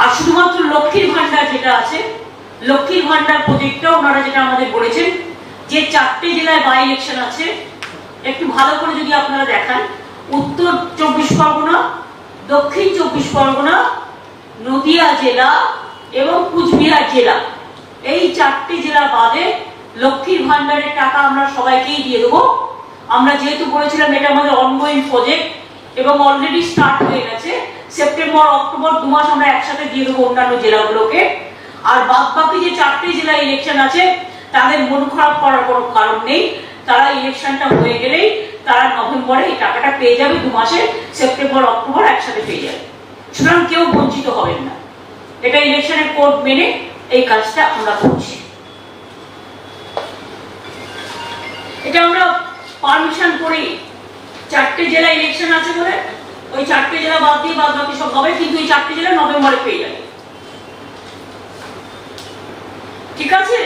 আর শুধুমাত্র লক্ষ্মীর ভান্ডার যেটা আছে, লক্ষ্মীর ভান্ডার প্রজেক্টটা ওনারা যেটা আমাদের বলেছেন, যে চারটে জেলায় বাই ইলেকশন আছে, একটু ভালো করে যদি আপনারা দেখান, উত্তর চব্বিশ পরগনা, দক্ষিণ চব্বিশ পরগনা, নদিয়া জেলা এবং কুচবিহার জেলা। এই চারটি জেলা বাদে লক্ষ্মীর ভান্ডারের টাকা আমরা সবাইকেই দিয়ে দেবো। আমরা যেহেতু বলেছিলাম এটা আমাদের অনগোয়িং প্রজেক্ট এবং অলরেডি স্টার্ট হয়ে গেছে সেপ্টেম্বর অক্টোবর দু মাস আমরা একসাথে দিয়ে দেবো অন্যান্য জেলাগুলোকে। আর বাদ বাকি যে চারটি জেলা ইলেকশন আছে, তাদের মন খারাপ করার কোনো কারণ নেই। তারা ইলেকশনটা হয়ে গেলেই তারা নভেম্বরে এই টাকাটা পেয়ে যাবে দু মাসে, সেপ্টেম্বর, অক্টোবর একসাথে পেয়ে যাবে। সুতরাং কেউ বঞ্চিত হবেন না। এটা ইলেকশনের কোড মেনে এই কাজটা আমরা করছি। এটা আমরা পারমিশন করি চারটে জেলা ইলেকশন আছে বলে চারটে জেলা বাদ দিয়ে বাদ বাকি সব হবে, কিন্তু এই চারটে জেলা নভেম্বরে পেয়ে যাবে। ঠিক আছে?